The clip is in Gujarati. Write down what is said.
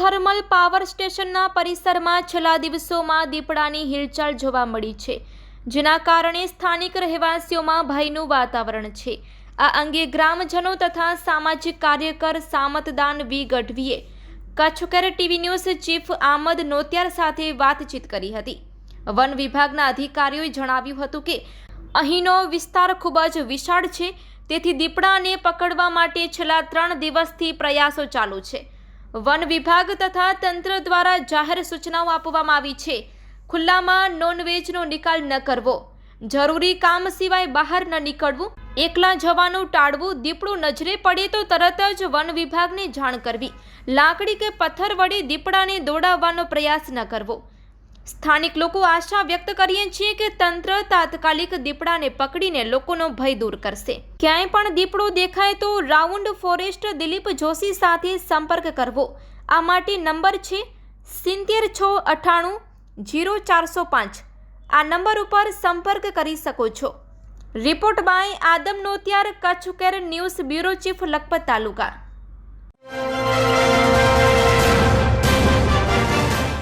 થર્મલ પાવર સ્ટેશનના પરિસરમાં છેલ્લા દિવસોમાં દીપડાની હિલચાલ જોવા મળી છે, જેના કારણે સ્થાનિક રહેવાસીઓમાં ભયનું વાતાવરણ છે. આ અંગે ગ્રામજનો તથા સામાજિક કાર્યકર સામતદાન વી. ગઢવીએ કચ્છકર TV news chief Ahmad Notiyar સાથે વાતચીત કરી હતી. વન વિભાગના અધિકારીઓએ જણાવ્યું હતું કે, અહીંનો વિસ્તાર ખૂબ જ વિશાળ છે, તેથી દીપડાને પકડવા માટે છેલ્લા ત્રણ દિવસથી પ્રયાસો ચાલુ છે. વન વિભાગ તથા તંત્ર દ્વારા જાહેર સૂચનાઓ આપવામાં આવી છે. ખુલ્લામાં નોનવેજનો નિકાલ ન કરવો. જરૂરી કામ સિવાય બહાર ન નીકળવું. એકલા જવાનું ટાળવું. દીપડું નજરે પડે તો તરત જ વન વિભાગને જાણ કરવી. લાકડી કે પથ્થર વડે દીપડાને દોડાવવાનો પ્રયાસ ન કરવો. સ્થાનિક લોકો આશા વ્યક્ત કરીએ છીએ કે તંત્ર તાત્કાલિક દીપડાને પકડીને લોકોનો ભય દૂર કરશે. ક્યાંય પણ દીપડો દેખાય તો રાઉન્ડ ફોરેસ્ટ દિલીપ જોશી સાથે સંપર્ક કરવો. આ માટે નંબર છે સિત્તેર છ અઠ્ઠાણું જીરો ચારસો પાંચ. આ નંબર ઉપર સંપર્ક કરી શકો છો. Report by Adam Notiyar, Kutch care news bureau chief Lakhpat taluka.